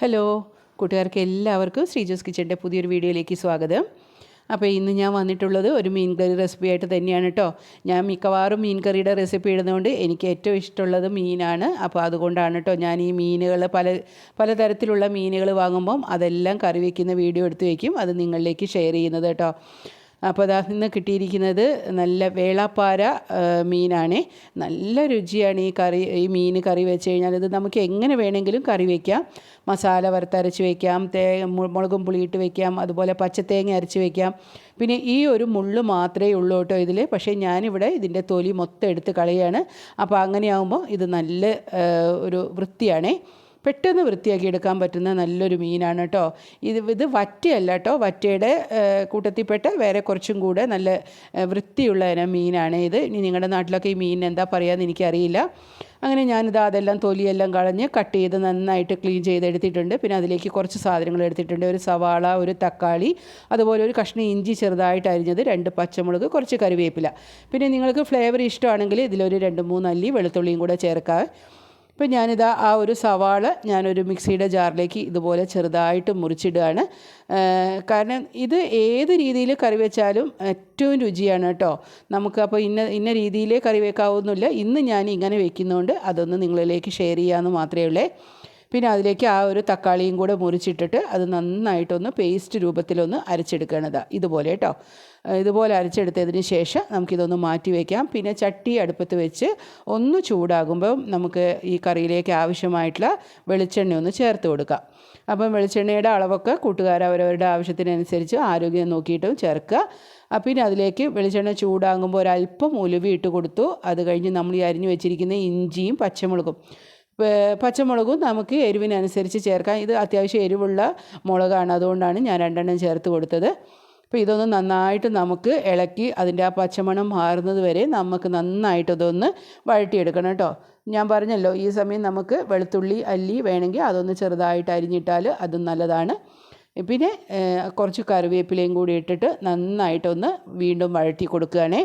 Hello കൂട്ടുകാർക്ക് എല്ലാവർക്കും ശ്രീജോസ് കിച്ചന്റെ പുതിയൊരു വീഡിയോയിലേക്ക് സ്വാഗതം. അപ്പോൾ ഇന്ന് ഞാൻ വന്നിട്ടുള്ളത് ഒരു മീൻ കറി റെസിപ്പി ആയിട്ട് തന്നെയാണ് കേട്ടോ. ഞാൻ മിക്കവാറും മീൻ കറിയുടെ റെസിപ്പി ഇടുന്നതുകൊണ്ട് എനിക്ക് ഏറ്റവും ഇഷ്ടമുള്ളത് മീനാണ്. അപ്പോൾ അതുകൊണ്ടാണ് കേട്ടോ ഞാൻ ഈ മീനുകൾ പല പലതരത്തിലുള്ള മീനുകൾ വാങ്ങുമ്പം അതെല്ലാം കറി വയ്ക്കുന്ന വീഡിയോ എടുത്ത് വയ്ക്കും അത് നിങ്ങളിലേക്ക് ഷെയർ ചെയ്യുന്നത് കേട്ടോ. അപ്പോൾ അതാ ഇന്ന് കിട്ടിയിരിക്കുന്നത് നല്ല വേളാപ്പാര മീനാണ്. നല്ല രുചിയാണ് ഈ കറി ഈ മീൻ കറി വെച്ച് കഴിഞ്ഞാൽ. ഇത് നമുക്ക് എങ്ങനെ വേണമെങ്കിലും കറി വയ്ക്കാം മസാല വറുത്തരച്ച് വയ്ക്കാം തേ മുളകും പുളിയിട്ട് വയ്ക്കാം അതുപോലെ പച്ചത്തേങ്ങ അരച്ച് വയ്ക്കാം പിന്നെ ഈ ഒരു മുള്ളു മാത്രമേ ഉള്ളൂ കേട്ടോ ഇതിൽ. പക്ഷേ ഞാനിവിടെ ഇതിന്റെ തൊലി മൊത്തം എടുത്ത് കളയാണ്. അപ്പോൾ അങ്ങനെയാകുമ്പോൾ ഇത് നല്ല ഒരു വൃത്തിയാണേ. പെട്ടെന്ന് വൃത്തിയാക്കി എടുക്കാൻ പറ്റുന്ന നല്ലൊരു മീനാണ് കേട്ടോ. ഇത് ഇത് വറ്റയല്ല കേട്ടോ. വറ്റയുടെ കൂട്ടത്തിൽപ്പെട്ട വേറെ കുറച്ചും കൂടെ നല്ല വൃത്തിയുള്ള മീനാണ് ഇത്. ഇനി നിങ്ങളുടെ നാട്ടിലൊക്കെ ഈ മീൻ എന്താ പറയുകയെന്ന് എനിക്കറിയില്ല. അങ്ങനെ ഞാനിത് അതെല്ലാം തൊലിയെല്ലാം കളഞ്ഞ് കട്ട് ചെയ്ത് നന്നായിട്ട് ക്ലീൻ ചെയ്ത് എടുത്തിട്ടുണ്ട് പിന്നെ അതിലേക്ക് കുറച്ച് സാധനങ്ങൾ എടുത്തിട്ടുണ്ട്. ഒരു സവാള ഒരു തക്കാളി അതുപോലെ ഒരു കഷ്ണം ഇഞ്ചി ചെറുതായിട്ട് അരിഞ്ഞത് രണ്ട് പച്ചമുളക് കുറച്ച് കറിവേപ്പില. പിന്നെ നിങ്ങൾക്ക് ഫ്ലേവർ ഇഷ്ടമാണെങ്കിൽ ഇതിലൊരു രണ്ട് മൂന്ന് അല്ലി വെളുത്തുള്ളിയും കൂടെ ചേർക്കാം. ഇപ്പം ഞാനിതാ ആ ഒരു സവാള ഞാനൊരു മിക്സിയുടെ ജാറിലേക്ക് ഇതുപോലെ ചെറുതായിട്ട് മുറിച്ചിടുകയാണ്. കാരണം ഇത് ഏത് രീതിയിൽ കറി വെച്ചാലും ഏറ്റവും രുചിയാണ് കേട്ടോ. നമുക്ക് അപ്പോൾ ഇന്ന ഇന്ന രീതിയിലേ കറി വെക്കാവുന്നില്ല ഇന്ന് ഞാൻ ഇങ്ങനെ വെക്കുന്നതുകൊണ്ട് അതൊന്ന് നിങ്ങളിലേക്ക് ഷെയർ ചെയ്യാമെന്ന് മാത്രമേ ഉള്ളേ. പിന്നെ അതിലേക്ക് ആ ഒരു തക്കാളിയും കൂടെ മുറിച്ചിട്ടിട്ട് അത് നന്നായിട്ടൊന്ന് പേസ്റ്റ് രൂപത്തിലൊന്ന് അരച്ചെടുക്കണത്. ഇതുപോലെ കേട്ടോ ഇതുപോലെ അരച്ചെടുത്തതിന് ശേഷം നമുക്കിതൊന്ന് മാറ്റി വയ്ക്കാം പിന്നെ ചട്ടി അടുപ്പത്ത് വെച്ച് ഒന്ന് ചൂടാകുമ്പോൾ നമുക്ക് ഈ കറിയിലേക്ക് ആവശ്യമായിട്ടുള്ള വെളിച്ചെണ്ണ ഒന്ന് ചേർത്ത് കൊടുക്കാം. അപ്പം വെളിച്ചെണ്ണയുടെ അളവൊക്കെ കൂട്ടുകാർ അവരവരുടെ ആവശ്യത്തിനനുസരിച്ച് ആരോഗ്യം നോക്കിയിട്ടും ചേർക്കുക. പിന്നെ അതിലേക്ക് വെളിച്ചെണ്ണ ചൂടാകുമ്പോൾ ഒരല്പം ഉലുവി ഇട്ട് കൊടുത്തു. അത് കഴിഞ്ഞ് നമ്മൾ ഈ അരിഞ്ഞു വെച്ചിരിക്കുന്ന ഇഞ്ചിയും പച്ചമുളകും പച്ചമുളകും നമുക്ക് എരിവിനനുസരിച്ച് ചേർക്കാം. ഇത് അത്യാവശ്യം എരിവുള്ള മുളകാണ്. അതുകൊണ്ടാണ് ഞാൻ രണ്ടെണ്ണം ചേർത്ത് കൊടുത്തത്. അപ്പോൾ ഇതൊന്ന് നന്നായിട്ട് നമുക്ക് ഇളക്കി അതിന്റെ ആ പച്ചമണം മാറുന്നത് വരെ നമുക്ക് നന്നായിട്ട് ഇതൊന്ന് വഴട്ടിയെടുക്കണം കേട്ടോ. ഞാൻ പറഞ്ഞല്ലോ ഈ സമയം നമുക്ക് വെളുത്തുള്ളി അല്ലി വേണമെങ്കിൽ അതൊന്ന് ചെറുതായിട്ട് അരിഞ്ഞിട്ടാൽ അതും നല്ലതാണ്. പിന്നെ കുറച്ച് കറിവേപ്പിലയും കൂടി ഇട്ടിട്ട് നന്നായിട്ടൊന്ന് വീണ്ടും വഴറ്റി കൊടുക്കുകയാണേ.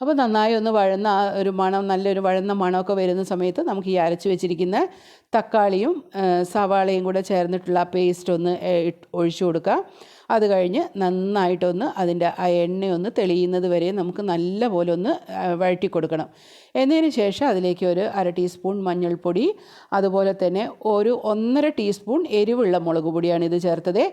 അപ്പോൾ നന്നായി ഒന്ന് വഴന്ന ആ ഒരു മണം നല്ലൊരു വഴന്ന മണമൊക്കെ വരുന്ന സമയത്ത് നമുക്ക് ഈ അരച്ച് വെച്ചിരിക്കുന്ന തക്കാളിയും സവാളയും കൂടെ ചേർന്നിട്ടുള്ള പേസ്റ്റ് ഒന്ന് ഒഴിച്ചു കൊടുക്കുക. അത് കഴിഞ്ഞ് നന്നായിട്ടൊന്ന് അതിന്റെ ആ എണ്ണയൊന്ന് തെളിയുന്നത് വരെ നമുക്ക് നല്ല പോലെ ഒന്ന് വഴറ്റി കൊടുക്കണം. എന്നതിന് ശേഷം അതിലേക്ക് ഒരു അര ടീസ്പൂൺ മഞ്ഞൾപ്പൊടി അതുപോലെ തന്നെ ഒരു ഒന്നര ടീസ്പൂൺ എരിവുള്ള മുളക് പൊടിയാണ് ഇത് ചേർത്തത്.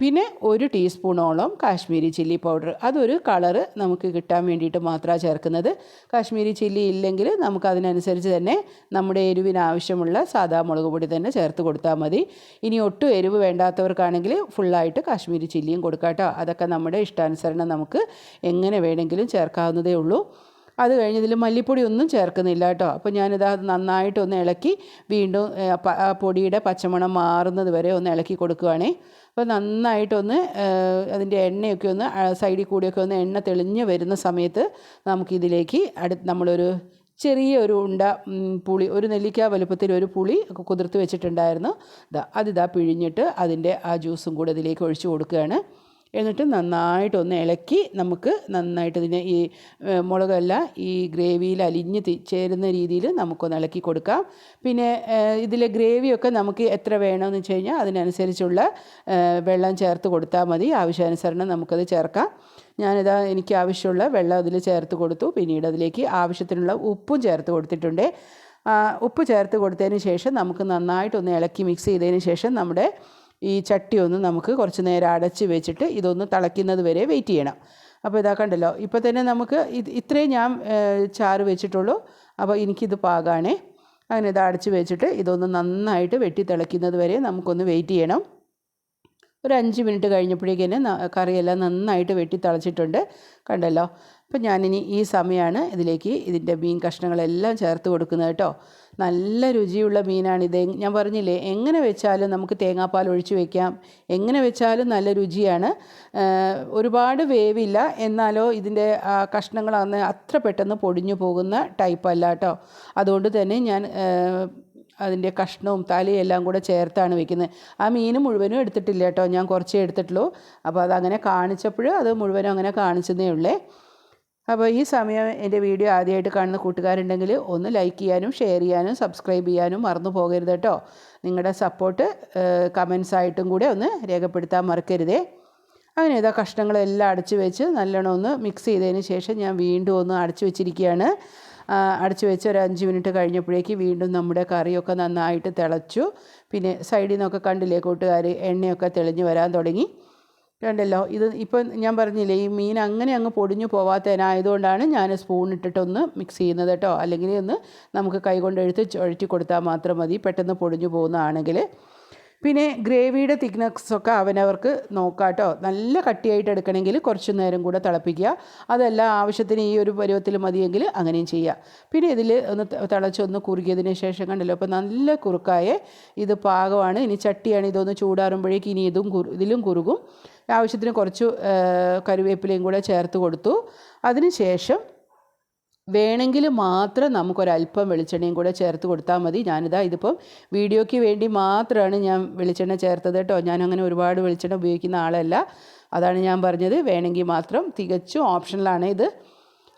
പിന്നെ ഒരു ടീസ്പൂണോളം കാശ്മീരി ചില്ലി പൗഡർ. അതൊരു കളറ് നമുക്ക് കിട്ടാൻ വേണ്ടിയിട്ട് മാത്രമാണ് ചേർക്കുന്നത്. കാശ്മീരി ചില്ലി ഇല്ലെങ്കിൽ നമുക്ക് അതിനനുസരിച്ച് തന്നെ നമ്മുടെ എരിവിന് ആവശ്യമുള്ള സാധാ മുളക് പൊടി തന്നെ ചേർത്ത് കൊടുത്താൽ മതി. ഇനി ഒട്ടും എരിവ് വേണ്ടാത്തവർക്കാണെങ്കിൽ ഫുള്ളായിട്ട് കാശ്മീരി ചില്ലിയും കൊടുക്കാം കേട്ടോ. അതൊക്കെ നമ്മുടെ ഇഷ്ടാനുസരണം നമുക്ക് എങ്ങനെ വേണമെങ്കിലും ചേർക്കാവുന്നതേ ഉള്ളൂ. അത് കഴിഞ്ഞ് ഇതിൽ മല്ലിപ്പൊടി ഒന്നും ചേർക്കുന്നില്ല കേട്ടോ. അപ്പോൾ ഞാനിത് അത് നന്നായിട്ടൊന്ന് ഇളക്കി വീണ്ടും പൊടിയുടെ പച്ചമണം മാറുന്നത് വരെ ഒന്ന് ഇളക്കി കൊടുക്കുകയാണേ അപ്പോൾ നന്നായിട്ടൊന്ന് അതിന്റെ എണ്ണയൊക്കെ ഒന്ന് സൈഡിൽ കൂടിയൊക്കെ ഒന്ന് എണ്ണ തെളിഞ്ഞ് വരുന്ന സമയത്ത് നമുക്കിതിലേക്ക് അടു നമ്മളൊരു ചെറിയ ഒരു ഉണ്ട പുളി ഒരു നെല്ലിക്ക വലുപ്പത്തിൽ ഒരു പുളി കുതിർത്ത് വെച്ചിട്ടുണ്ടായിരുന്നു. ഇതാ അതിതാ പിഴിഞ്ഞിട്ട് അതിന്റെ ആ ജ്യൂസും കൂടെ ഇതിലേക്ക് ഒഴിച്ചു കൊടുക്കുകയാണ്. എന്നിട്ട് നന്നായിട്ടൊന്ന് ഇളക്കി നമുക്ക് നന്നായിട്ട് ഇതിനെ ഈ മുളകല്ല ഈ ഗ്രേവിയിൽ അലിഞ്ഞ് ചേരുന്ന രീതിയിൽ നമുക്കൊന്ന് ഇളക്കി കൊടുക്കാം. പിന്നെ ഇതിലെ ഗ്രേവിയൊക്കെ നമുക്ക് എത്ര വേണമെന്ന് വെച്ച് കഴിഞ്ഞാൽ അതിനനുസരിച്ചുള്ള വെള്ളം ചേർത്ത് കൊടുത്താൽ മതി. ആവശ്യാനുസരണം നമുക്കത് ചേർക്കാം. ഞാനിതാ എനിക്ക് ആവശ്യമുള്ള വെള്ളം അതിൽ ചേർത്ത് കൊടുത്തു. പിന്നീട് അതിലേക്ക് ആവശ്യത്തിനുള്ള ഉപ്പും ചേർത്ത് കൊടുത്തിട്ടുണ്ട്. ഉപ്പ് ചേർത്ത് കൊടുത്തതിന് ശേഷം നമുക്ക് നന്നായിട്ടൊന്ന് ഇളക്കി മിക്സ് ചെയ്തതിന് ശേഷം നമ്മുടെ ഈ ചട്ടി ഒന്ന് നമുക്ക് കുറച്ച് നേരം അടച്ച് വെച്ചിട്ട് ഇതൊന്ന് തിളയ്ക്കുന്നത് വരെ വെയിറ്റ് ചെയ്യണം. അപ്പോൾ ഇതാ കണ്ടല്ലോ ഇപ്പോൾ തന്നെ നമുക്ക് ഇത് ഇത്രയും ഞാൻ ചാറ് വെച്ചിട്ടുള്ളൂ. അപ്പോൾ എനിക്കിത് പാകാണേ. അങ്ങനെ ഇത് അടച്ച് വെച്ചിട്ട് ഇതൊന്ന് നന്നായിട്ട് വെട്ടി തിളയ്ക്കുന്നത് വരെ നമുക്കൊന്ന് വെയിറ്റ് ചെയ്യണം. ഒരു അഞ്ച് മിനിറ്റ് കഴിഞ്ഞപ്പോഴേക്കും കറിയെല്ലാം നന്നായിട്ട് വെട്ടി തളച്ചിട്ടുണ്ട്. കണ്ടല്ലോ? അപ്പം ഞാനിനി ഈ സമയമാണ് ഇതിലേക്ക് ഇതിന്റെ മീൻ കഷ്ണങ്ങളെല്ലാം ചേർത്ത് കൊടുക്കുന്നത് കേട്ടോ. നല്ല രുചിയുള്ള മീനാണിത്. ഞാൻ പറഞ്ഞില്ലേ എങ്ങനെ വെച്ചാലും നമുക്ക് തേങ്ങാപ്പാൽ ഒഴിച്ച് വെക്കാം. എങ്ങനെ വെച്ചാലും നല്ല രുചിയാണ്. ഒരുപാട് വേവില്ല. എന്നാലോ ഇതിന്റെ കഷ്ണങ്ങൾ അത്ര പെട്ടെന്ന് പൊടിഞ്ഞു പോകുന്ന ടൈപ്പല്ല കേട്ടോ. അതുകൊണ്ട് തന്നെ ഞാൻ അതിന്റെ കഷ്ണവും തലയും എല്ലാം കൂടെ ചേർത്താണ് വെക്കുന്നത്. ആ മീൻ മുഴുവനും എടുത്തിട്ടില്ല കേട്ടോ. ഞാൻ കുറച്ചേ എടുത്തിട്ടുള്ളൂ. അപ്പോൾ അതങ്ങനെ കാണിച്ചപ്പോൾ അത് മുഴുവനും അങ്ങനെ കാണിച്ചതേ ഉള്ളേ. അപ്പോൾ ഈ സമയം എന്റെ വീഡിയോ ആദ്യമായിട്ട് കാണുന്ന കൂട്ടുകാരുണ്ടെങ്കിൽ ഒന്ന് ലൈക്ക് ചെയ്യാനും ഷെയർ ചെയ്യാനും സബ്സ്ക്രൈബ് ചെയ്യാനും മറന്നു പോകരുത് കേട്ടോ. നിങ്ങളുടെ സപ്പോർട്ട് കമൻസ് ആയിട്ടും കൂടെ ഒന്ന് രേഖപ്പെടുത്താൻ മറക്കരുതേ. അങ്ങനെ ഇതാ കഷ്ണങ്ങളെല്ലാം അടച്ചു വെച്ച് നല്ലോണം ഒന്ന് മിക്സ് ചെയ്തതിന് ശേഷം ഞാൻ വീണ്ടും ഒന്ന് അടച്ചു വെച്ചിരിക്കുകയാണ്. അടച്ചു വെച്ച് ഒരു അഞ്ച് മിനിറ്റ് കഴിഞ്ഞപ്പോഴേക്ക് വീണ്ടും നമ്മുടെ കറിയൊക്കെ നന്നായിട്ട് തിളച്ചു. പിന്നെ സൈഡിൽ നിന്നൊക്കെ കണ്ടില്ലേ കൂട്ടുകാർ എണ്ണയൊക്കെ തെളിഞ്ഞ് വരാൻ തുടങ്ങി. കണ്ടല്ലോ ഇത് ഇപ്പം ഞാൻ പറഞ്ഞില്ലേ ഈ മീൻ അങ്ങനെ അങ്ങ് പൊടിഞ്ഞു പോവാത്തതിനായതുകൊണ്ടാണ് ഞാൻ സ്പൂൺ ഇട്ടിട്ടൊന്ന് മിക്സ് ചെയ്യുന്നത് കേട്ടോ. അല്ലെങ്കിൽ ഒന്ന് നമുക്ക് കൈകൊണ്ട് എഴുത്ത് ചുഴറ്റി കൊടുത്താൽ മാത്രം മതി പെട്ടെന്ന് പൊടിഞ്ഞു പോകുന്നതാണെങ്കിൽ. പിന്നെ ഗ്രേവിയുടെ തിക്നെസ്സൊക്കെ അവനവർക്ക് നോക്കാം കേട്ടോ നല്ല കട്ടിയായിട്ട് എടുക്കണമെങ്കിൽ കുറച്ച് നേരം കൂടെ തിളപ്പിക്കുക. അതല്ല ആവശ്യത്തിന് ഈ ഒരു പരുവത്തിൽ മതിയെങ്കിൽ അങ്ങനെയും ചെയ്യുക. പിന്നെ ഇതിൽ ഒന്ന് തിളച്ചൊന്ന് കുറുകിയതിന് ശേഷം കണ്ടല്ലോ അപ്പോൾ നല്ല കുറുക്കായ ഇത് പാകമാണ്. ഇനി ചട്ടിയാണ് ഇതൊന്ന് ചൂടാറുമ്പോഴേക്ക് ഇനി ഇതും ഇതിലും കുറുകും. ആവശ്യത്തിന് കുറച്ച് കറിവേപ്പിലയും കൂടെ ചേർത്ത് കൊടുത്തു. അതിന് ശേഷം വേണമെങ്കിൽ മാത്രം നമുക്കൊരല്പം വെളിച്ചെണ്ണയും കൂടെ ചേർത്ത് കൊടുത്താൽ മതി. ഞാനിതാ ഇതിപ്പം വീഡിയോയ്ക്ക് വേണ്ടി മാത്രമാണ് ഞാൻ വെളിച്ചെണ്ണ ചേർത്തത് കേട്ടോ. ഞാനങ്ങനെ ഒരുപാട് വെളിച്ചെണ്ണ ഉപയോഗിക്കുന്ന ആളല്ല. അതാണ് ഞാൻ പറഞ്ഞത്. വേണമെങ്കിൽ മാത്രം തികച്ചും ഓപ്ഷനിലാണ് ഇത്.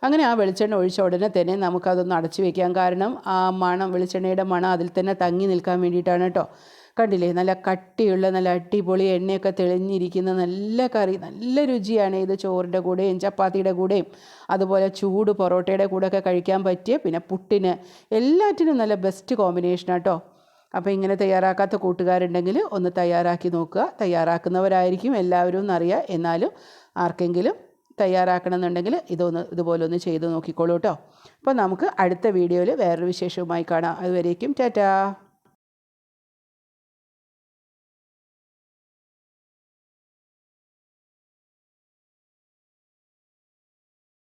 അങ്ങനെ ആ വെളിച്ചെണ്ണ ഒഴിച്ച ഉടനെ തന്നെ നമുക്കതൊന്ന് അടച്ചു വയ്ക്കാം കാരണം ആ മണം വെളിച്ചെണ്ണയുടെ മണം അതിൽ തന്നെ തങ്ങി നിൽക്കാൻ വേണ്ടിയിട്ടാണ് കേട്ടോ. കണ്ടില്ലേ? നല്ല കട്ടിയുള്ള നല്ല അടിപൊളി എണ്ണയൊക്കെ തെളിഞ്ഞിരിക്കുന്ന നല്ല കറി നല്ല രുചിയാണ് ഇത് ചോറിന്റെ കൂടെയും ചപ്പാത്തിയുടെ കൂടെയും. അതുപോലെ ചൂട് പൊറോട്ടയുടെ കൂടെയൊക്കെ കഴിക്കാൻ പറ്റിയ പിന്നെ പുട്ടിന് എല്ലാറ്റിനും നല്ല ബെസ്റ്റ് കോമ്പിനേഷൻ കേട്ടോ. അപ്പോൾ ഇങ്ങനെ തയ്യാറാക്കാത്ത കൂട്ടുകാരുണ്ടെങ്കിൽ ഒന്ന് തയ്യാറാക്കി നോക്കുക. തയ്യാറാക്കുന്നവരായിരിക്കും എല്ലാവരും എന്നറിയാം എന്നാലും ആർക്കെങ്കിലും തയ്യാറാക്കണമെന്നുണ്ടെങ്കിൽ ഇതൊന്ന് ഇതുപോലൊന്ന് ചെയ്തു നോക്കിക്കോളൂ കേട്ടോ. അപ്പോൾ നമുക്ക് അടുത്ത വീഡിയോയിൽ വേറൊരു വിശേഷവുമായി കാണാം. അതുവരേക്കും ടാറ്റാ.